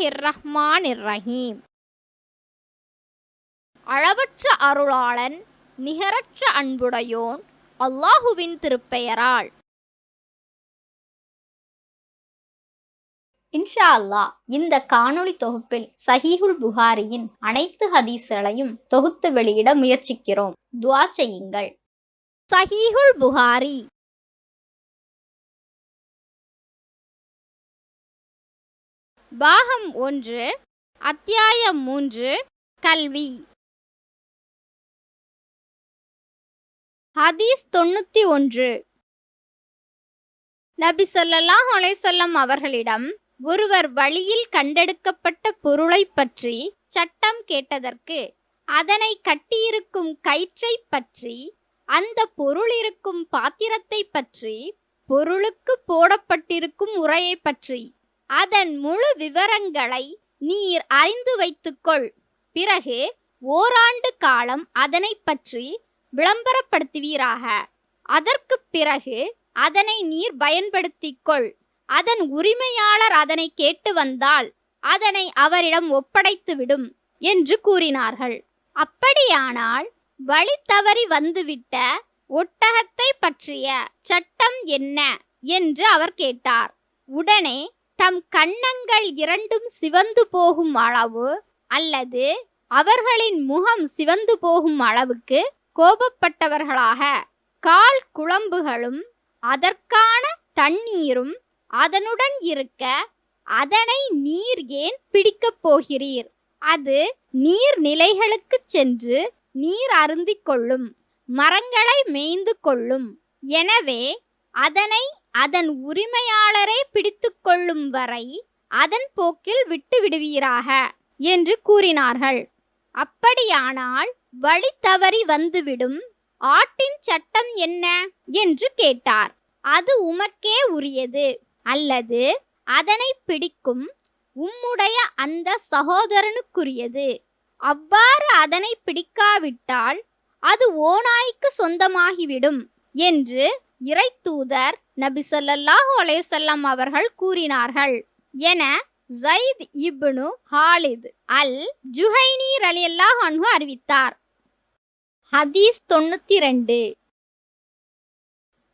பிஸ்மில்லாஹிர் ரஹ்மானிர் ரஹீம் அளவற்ற அருளாளன் நிகரற்ற அன்புடையோன் அல்லாஹுவின் திருப்பெயரால். இன்ஷா அல்லா இந்த காணொளி தொகுப்பில் சஹீஹுல் புகாரியின் அனைத்து ஹதீஸ்களையும் தொகுத்து வெளியிட முயற்சிக்கிறோம். துவா செய்யுங்கள். சஹீஹுல் புகாரி. பாகம் ஒன்று அத்தியாயம் மூன்று கல்வி. ஹதீஸ் தொண்ணூத்தி ஒன்று. நபி ஸல்லல்லாஹு அலைஹி அவர்களிடம் ஒருவர் வழியில் கண்டெடுக்கப்பட்ட பொருளைப் பற்றி சட்டம் கேட்டதற்கு அதனை கட்டியிருக்கும் கயிற்றைப் பற்றி அந்த பொருள் இருக்கும் பாத்திரத்தை பற்றி பொருளுக்கு போடப்பட்டிருக்கும் உரையை பற்றி அதன் முழு விவரங்களை நீர் அறிந்து வைத்துக்கொள். பிறகு ஓராண்டு காலம் அதனை பற்றி விளம்பரப்படுத்துவீராக. அதற்கு பிறகு அதனை நீர் பயன்படுத்திக் கொள் அதன் உரிமையாளர் அதனை கேட்டு வந்தால் அதனை அவரிடம் ஒப்படைத்துவிடும் என்று கூறினார்கள். அப்படியானால் வழி தவறி வந்துவிட்ட ஒட்டகத்தை பற்றிய சட்டம் என்ன? என்று அவர் கேட்டார். உடனே தம் கன்னங்கள் இரண்டும் சிவந்து போகும் அளவு அல்லது அவர்களின் முகம் சிவந்து போகும் அளவுக்கு கோபப்பட்டவர்களாக. கால் குழம்புகளும் அதற்கான தண்ணீரும் அதனுடன் இருக்க அதனை நீர் ஏன் பிடிக்கப் போகிறீர்? அது நீர் நிலைகளுக்குச் சென்று நீர் அருந்திக் கொள்ளும் மரங்களை மேய்ந்து கொள்ளும். எனவே அதனை அதன் உரிமையாளரை பிடித்துக்கொள்ளும் வரை அதன் போக்கில் விட்டு விடுவீராக என்று கூறினார்கள். அப்படியானால் வழி தவறி வந்துவிடும் ஆட்டின் சட்டம் என்ன? என்று கேட்டார். அது உமக்கே உரியது அல்லது அதனை பிடிக்கும் உம்முடைய அந்த சகோதரனுக்குரியது. அவ்வாறு அதனை பிடிக்காவிட்டால் அது ஓநாய்க்கு சொந்தமாகிவிடும் என்று இறைத்தூதர் நபி ஸல்லல்லாஹு அலைஹி அவர்கள் கூறினார்கள். என ஜயித் இப்னு ஹாலித் அல் ஜுஹைனி ரலியல்லாஹு அன்ஹு அறிவித்தார். ஹதீஸ் தொண்ணூத்தி ரெண்டு.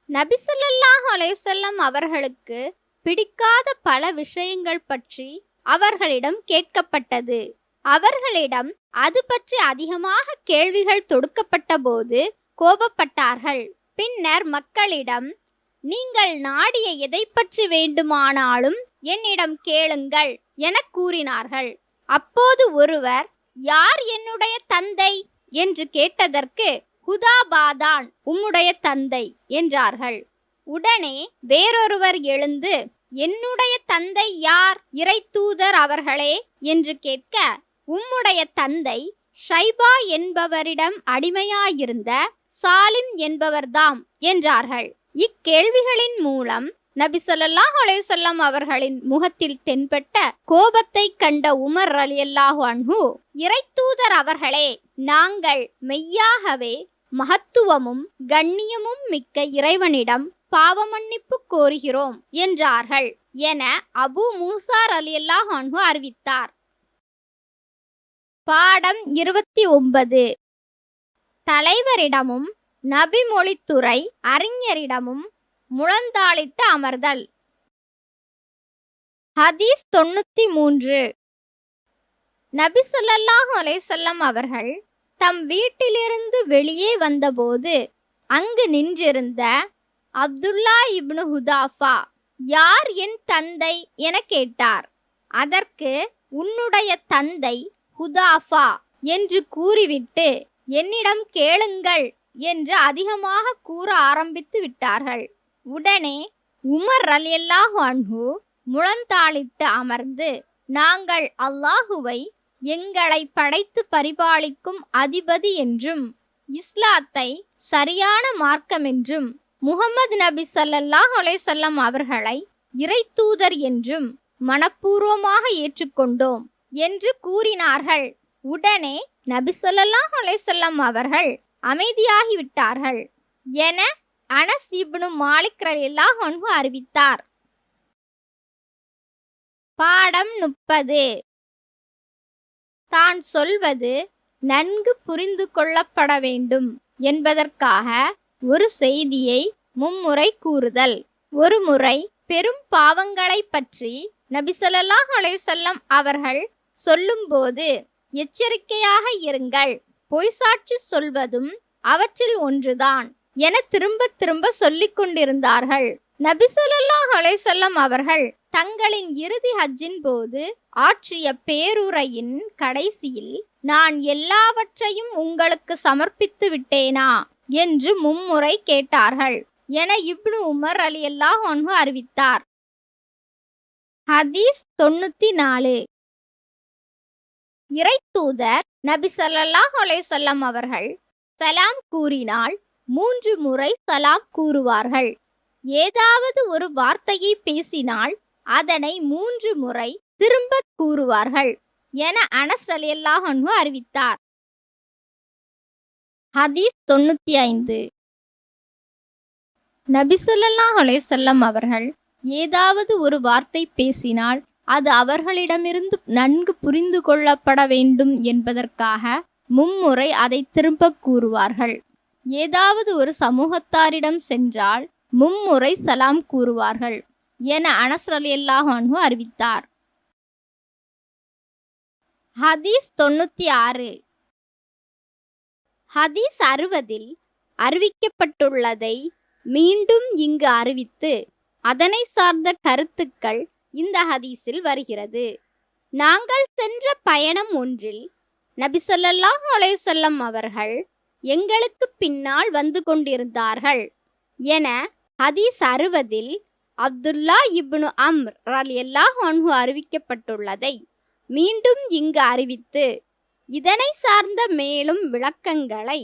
நபி ஸல்லல்லாஹு அவர்களுக்கு பிடிக்காத பல விஷயங்கள் பற்றி அவர்களிடம் கேட்கப்பட்டது. அவர்களிடம் அது பற்றி அதிகமாக கேள்விகள் தொடுக்கப்பட்ட போது கோபப்பட்டார்கள். பின்னர் மக்களிடம் நீங்கள் நாடிய எதை பற்றி வேண்டுமானாலும் என்னிடம் கேளுங்கள் என கூறினார்கள். அப்போது ஒருவர் யார் என்னுடைய தந்தை? என்று கேட்டதற்கு ஹுதாபாதான் உம்முடைய தந்தை என்றார்கள். உடனே வேறொருவர் எழுந்து என்னுடைய தந்தை யார்? இறைத்தூதர் அவர்களே? என்று கேட்க உம்முடைய தந்தை ஷைபா என்பவரிடம் அடிமையாயிருந்த சாலிம் என்பவர்தாம் என்றார்கள். இக்கேள்விகளின் மூலம் நபி ஸல்லல்லாஹு அலைஹி அவர்களின் முகத்தில் தென்பட்ட கோபத்தை கண்ட உமர் அலி அல்லாஹு அன்ஹு இறைத்தூதர் அவர்களே நாங்கள் மெய்யாகவே மகத்துவமும் கண்ணியமும் மிக்க இறைவனிடம் பாவமன்னிப்பு கோருகிறோம் என்றார்கள் என அபு மூசார் அலி அல்லாஹ் அன்ஹு அறிவித்தார். பாடம் இருபத்தி ஒன்பது. தலைவரிடமும் நபிமொழித்துறை அறிஞரிடமும் முழந்தாளிட்டு அமர்தல். ஹதீஸ் தொண்ணூத்தி மூன்று நபி ஸல்லல்லாஹு அலைஹி அவர்கள் தம் வீட்டிலிருந்து வெளியே வந்தபோது அங்கு நின்றிருந்த அப்துல்லா இப்னு ஹுதாஃபா யார் என் தந்தை? என கேட்டார். அதற்கு உன்னுடைய தந்தை ஹுதாஃபா என்று கூறிவிட்டு என்னிடம் கேளுங்கள் என்று அதிகமாக கூற ஆரம்பித்து விட்டார்கள். உடனே உமர் ரலியல்லாஹு அன்ஹு முழந்தாளிட்டு அமர்ந்து நாங்கள் அல்லாஹுவை எங்களை படைத்து பரிபாலிக்கும் அதிபதி என்றும் இஸ்லாத்தை சரியான மார்க்கம் என்றும் முகமது நபி ஸல்லல்லாஹு அலேசல்லம் அவர்களை அவர்களை இறைத்தூதர் என்றும் மனப்பூர்வமாக ஏற்றுக்கொண்டோம் என்று கூறினார்கள். உடனே நபி ஸல்லல்லாஹு அவர்கள் அமைதியாகிவிட்டார்கள் என அனஸ் இப்னு மாலிக் ரலியல்லாஹு அன்ஹு அறிவித்தார். பாடம் முப்பது. தான் சொல்வது நன்கு புரிந்து கொள்ளப்பட வேண்டும் என்பதற்காக ஒரு செய்தியை மும்முறை கூறுதல். ஒரு முறை பெரும் பாவங்களை பற்றி நபிசல்லாஹ் அலைவசல்லம் அவர்கள் சொல்லும்போது எச்சரிக்கையாக இருங்கள். பொய் சாட்சி சொல்வதும் அவற்றில் ஒன்றுதான் என திரும்ப திரும்ப சொல்லிக் கொண்டிருந்தார்கள். நபிசல்லாஹ் அலைசல்லம் அவர்கள் தங்களின் இறுதி ஹஜ்ஜின் போது ஆற்றிய பேருரையின் கடைசியில் நான் எல்லாவற்றையும் உங்களுக்கு சமர்ப்பித்து விட்டேனா என்று மும்முறை கேட்டார்கள் என இப்னு உமர் அலி அல்லாஹ் ஒன்று அறிவித்தார். ஹதீஸ் தொண்ணூத்தி நாலு. இறைத்தூதர் நபி சல்லாஹ் அலைஹி அவர்கள் சலாம் கூறினால் மூன்று முறை சலாம் கூறுவார்கள். ஏதாவது ஒரு வார்த்தையை பேசினால் அதனை மூன்று முறை திரும்ப கூறுவார்கள் என அனஸ் ரலியல்லாஹு அறிவித்தார். ஹதீஸ் தொண்ணூத்தி ஐந்து. நபி ஸல்லல்லாஹு அலைஹி அவர்கள் ஏதாவது ஒரு வார்த்தை பேசினால் அது அவர்களிடமிருந்து நன்கு புரிந்து கொள்ளப்பட வேண்டும் என்பதற்காக மும்முறை அதை திரும்ப கூறுவார்கள். ஏதாவது ஒரு சமூகத்தாரிடம் சென்றால் மும்முறை சலாம் கூறுவார்கள் என அனஸ் ரலியல்லாஹு அன்ஹு அறிவித்தார். ஹதீஸ் தொண்ணூத்தி ஆறு. ஹதீஸ் அறுபதில் அறிவிக்கப்பட்டுள்ளதை மீண்டும் இங்கு அறிவித்து அதனை சார்ந்த கருத்துக்கள் இந்த ஹதீஸில் வருகிறது. நாங்கள் சென்ற பயணம் ஒன்றில் நபி ஸல்லல்லாஹு அலைஹி அவர்கள் எங்களுக்கு பின்னால் வந்து கொண்டிருந்தார்கள் என ஹதீஸ் அறுபதில் அப்துல்லா இப்னு அம்ர் ரலியல்லாஹு அன்ஹு அறிவிக்கப்பட்டுள்ளதை மீண்டும் இங்கு அறிவித்து இதனை சார்ந்த மேலும் விளக்கங்களை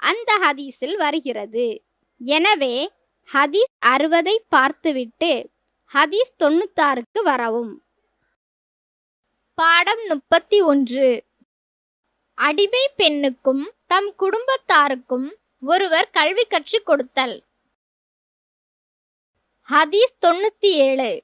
அந்த ஹதீஸில் வருகிறது. எனவே ஹதீஸ் அறுவதை பார்த்துவிட்டு ஹதீஸ் தொண்ணூத்தாறுக்கு வரவும். பாடம் முப்பத்தி ஒன்று. அடிமை பெண்ணுக்கும் தம் குடும்பத்தாருக்கும் ஒருவர் கல்வி கற்றுக் கொடுத்தல். ஹதீஸ் தொண்ணூத்தி ஏழு.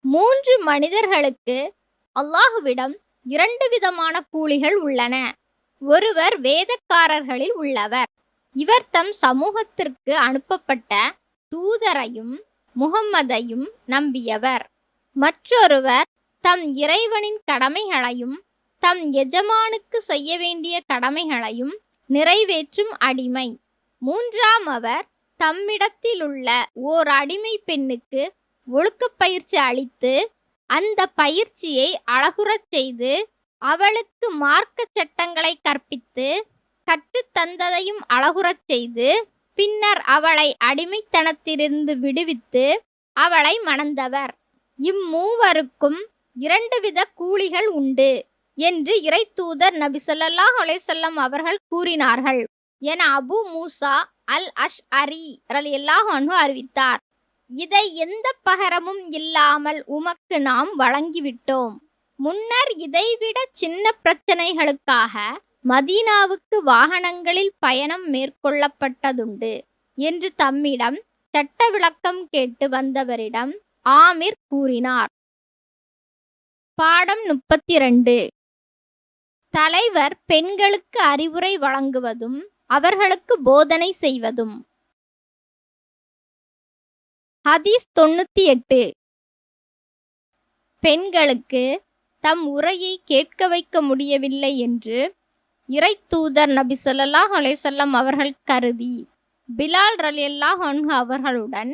மூன்று மனிதர்களுக்கு அல்லாஹுவிடம் இரண்டு விதமான கூலிகள் உள்ளன. ஒருவர் வேதக்காரர்களில் உள்ளவர். இவர் தம் சமூகத்திற்கு அனுப்பப்பட்ட தூதரையும் முகம்மதையும் நம்பியவர். மற்றொருவர் தம் இறைவனின் கடமைகளையும் தம் எஜமானுக்கு செய்ய வேண்டிய கடமைகளையும் நிறைவேற்றும் அடிமை. மூன்றாம் அவர் தம்மிடத்திலுள்ள ஓர் அடிமை பெண்ணுக்கு ஒழுக்கப் பயிற்சி அளித்து அந்த பயிற்சியை அழகுறச் செய்து அவளுக்கு மார்க்க சட்டங்களை கற்பித்து கற்றுத்தந்ததையும் அழகுறச் செய்து பின்னர் அவளை அடிமைத்தனத்திலிருந்து விடுவித்து அவளை மணந்தவர். இம்மூவருக்கும் இரண்டு வித கூலிகள் உண்டு என்று இறைத்தூதர் நபி ஸல்லல்லாஹு அவர்கள் கூறினார்கள். என அபு மூசா அல் அஷ் அரி ரலியல்லாஹு அன்ஹு அறிவித்தார். இதை எந்த பகரமும் இல்லாமல் உமக்கு நாம் வழங்கிவிட்டோம். முன்னர் இதைவிட சின்ன பிரச்சனைகளுக்காக மதீனாவுக்கு வாகனங்களில் பயணம் மேற்கொள்ளப்பட்டதுண்டு என்று தம்மிடம் சட்ட விளக்கம் கேட்டு வந்தவரிடம் ஆமிர் கூறினார். பாடம் முப்பத்தி ரெண்டு தலைவர் பெண்களுக்கு அறிவுரை வழங்குவதும் அவர்களுக்கு போதனை செய்வதும். ஹதீஸ் தொண்ணூத்தி எட்டு பெண்களுக்கு தம் உரையை கேட்க வைக்க முடியவில்லை என்று இறைத்தூதர் நபி ஸல்லல்லாஹு அலைஹி அவர்கள் கருதி பிலால் ரலியல்லாஹு அன்ஹு அவர்களுடன்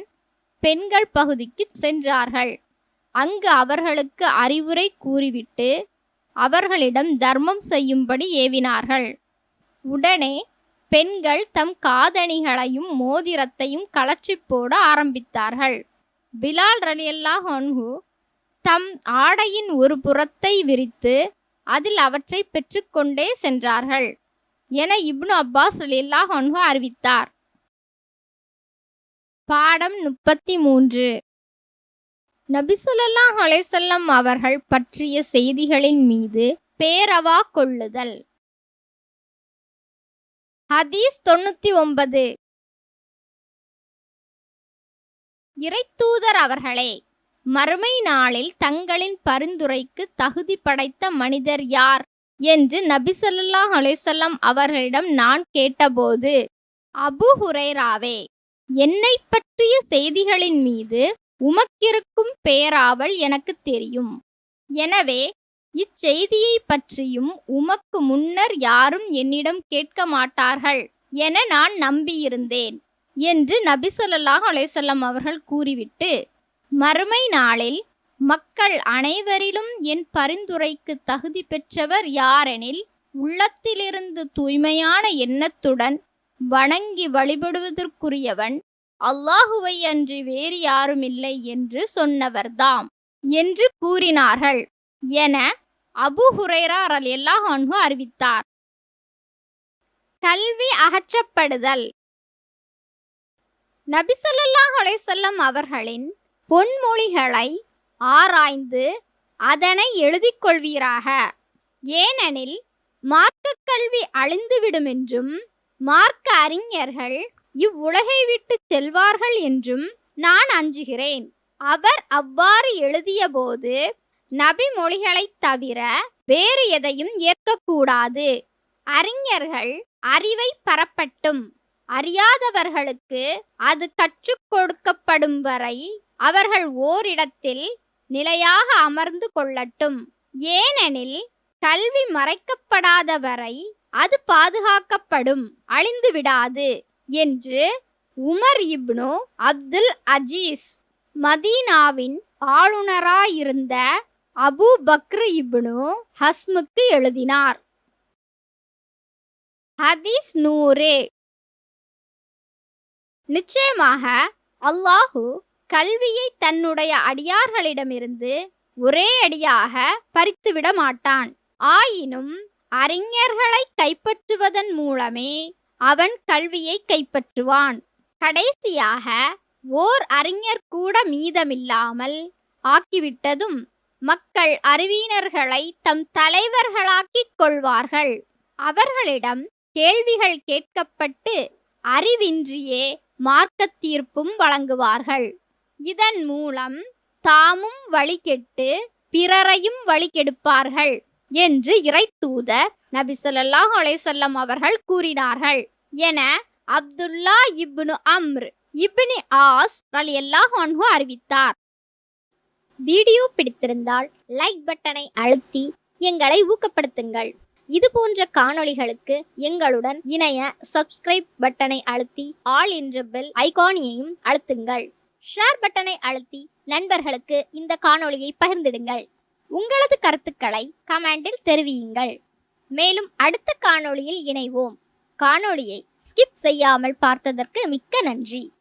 பெண்கள் பகுதிக்கு சென்றார்கள். அங்கு அவர்களுக்கு அறிவுரை கூறிவிட்டு அவர்களிடம் தர்மம் செய்யும்படி ஏவினார்கள். உடனே பெண்கள் தம் காதணிகளையும் மோதிரத்தையும் கலற்றி போட ஆரம்பித்தார்கள். பிலால் ரலியல்லாஹ் அன்ஹு தம் ஆடையின் ஒரு புறத்தை விரித்து அதில் அவற்றை பெற்றுக்கொண்டே சென்றார்கள். என இப்னு அப்பாஸ் ரலியல்லாஹு அன்ஹு அறிவித்தார். பாடம் முப்பத்தி மூன்று நபிசுல்லாஹ் அலைசல்லம் அவர்கள் பற்றிய செய்திகளின் மீது பேரவா கொள்ளுதல். ஹதீஸ் தொண்ணூத்தி ஒன்பது. இறைத்தூதர் அவர்களே மறுமை நாளில் தங்களின் பரிந்துரைக்கு தகுதி படைத்த மனிதர் யார்? என்று நபிசல்லா அலிசல்லாம் அவர்களிடம் நான் கேட்டபோது அபு ஹுரைராவே என்னை பற்றிய செய்திகளின் மீது உமக்கிருக்கும் பேராவல் எனக்கு தெரியும். எனவே இச்செய்தியை பற்றியும் உமக்கு முன்னர் யாரும் என்னிடம் கேட்க மாட்டார்கள் என நான் நம்பியிருந்தேன் என்று நபிசல்லாஹ் அலேசல்லம் அவர்கள் கூறிவிட்டு மறுமை நாளில் மக்கள் அனைவரிலும் என் பரிந்துரைக்கு தகுதி பெற்றவர் யாரெனில் உள்ளத்திலிருந்து தூய்மையான எண்ணத்துடன் வணங்கி வழிபடுவதற்குரியவன் அல்லாஹுவை அன்றி வேறு யாருமில்லை என்று சொன்னவர்தாம். என்று கூறினார்கள். என அபு ஹுரைரா ரலியல்லாஹு அன்ஹு அறிவித்தார். கல்வி அகற்றப்படுதல். நபி ஸல்லல்லாஹு அவர்களின் பொன்மொழிகளை ஆராய்ந்து அதனை எழுதிக்கொள்வீராக ஏனெனில் மார்க்க கல்வி அழிந்துவிடும் என்றும் மார்க்க அறிஞர்கள் இவ்வுலகை விட்டு செல்வார்கள் என்றும் நான் அஞ்சுகிறேன். அவர் அவ்வாறு எழுதியபோது நபி மொழிகளைத் தவிர வேறு எதையும் ஏற்கக்கூடாது. அறிஞர்கள் அறிவை பரப்பட்டும். அறியாதவர்களுக்கு அது கற்றுக் கொடுக்கப்படும் வரை அவர்கள் ஓரிடத்தில் நிலையாக அமர்ந்து கொள்ளட்டும். ஏனெனில் கல்வி மறைக்கப்படாத வரை அது பாதுகாக்கப்படும் அழிந்து விடாது என்று உமர் இப்னு அப்துல் அஜீஸ் மதீனாவின் ஆளுநராயிருந்த அபு பக்ரு இப்னு ஹஸ்முக்கு எழுதினார். ஹதீஸ் நூறு. நிச்சயமாக அல்லாஹு கல்வியை தன்னுடைய அடியார்களிடமிருந்து ஒரே அடியாக பறித்துவிட மாட்டான். ஆயினும் அறிஞர்களை கைப்பற்றுவதன் மூலமே அவன் கல்வியை கைப்பற்றுவான். கடைசியாக ஓர் அறிஞர் கூட மீதமில்லாமல் ஆக்கிவிட்டதும் மக்கள் அறிவியினர்களை தம் தலைவர்களாக்கிக் கொள்வார்கள். அவர்களிடம் கேள்விகள் கேட்கப்பட்டு அறிவின்றியே மார்க்கத் தீர்ப்பும் வழங்குவார்கள். இதன் மூலம் தாமும் வழிகெட்டு பிறரையும் வழிகெடுப்பார்கள் என்று இறைத்தூதர் நபி சொல்லாஹ் அலைசல்லம் அவர்கள் கூறினார்கள். என Abdullah ibn Amr ibni As ரலியல்லாஹு அன்ஹு அறிவித்தார். வீடியோ பிடித்திருந்தால் லைக் பட்டனை அழுத்தி எங்களை ஊக்கப்படுத்துங்கள். இது போன்ற காணொளிகளுக்கு எங்களுடன் இணைய சப்ஸ்கிரைப் பட்டனை அழுத்தி ஆல் என்ற பெல் ஐகானியையும் அழுத்துங்கள். ஷேர் பட்டனை அழுத்தி நண்பர்களுக்கு இந்த காணொளியை பகிர்ந்திடுங்கள். உங்களது கருத்துக்களை கமெண்டில் தெரிவியுங்கள். மேலும் அடுத்த காணொளியில் இணைவோம். காணொளியை ஸ்கிப் செய்யாமல் பார்த்ததற்கு மிக்க நன்றி.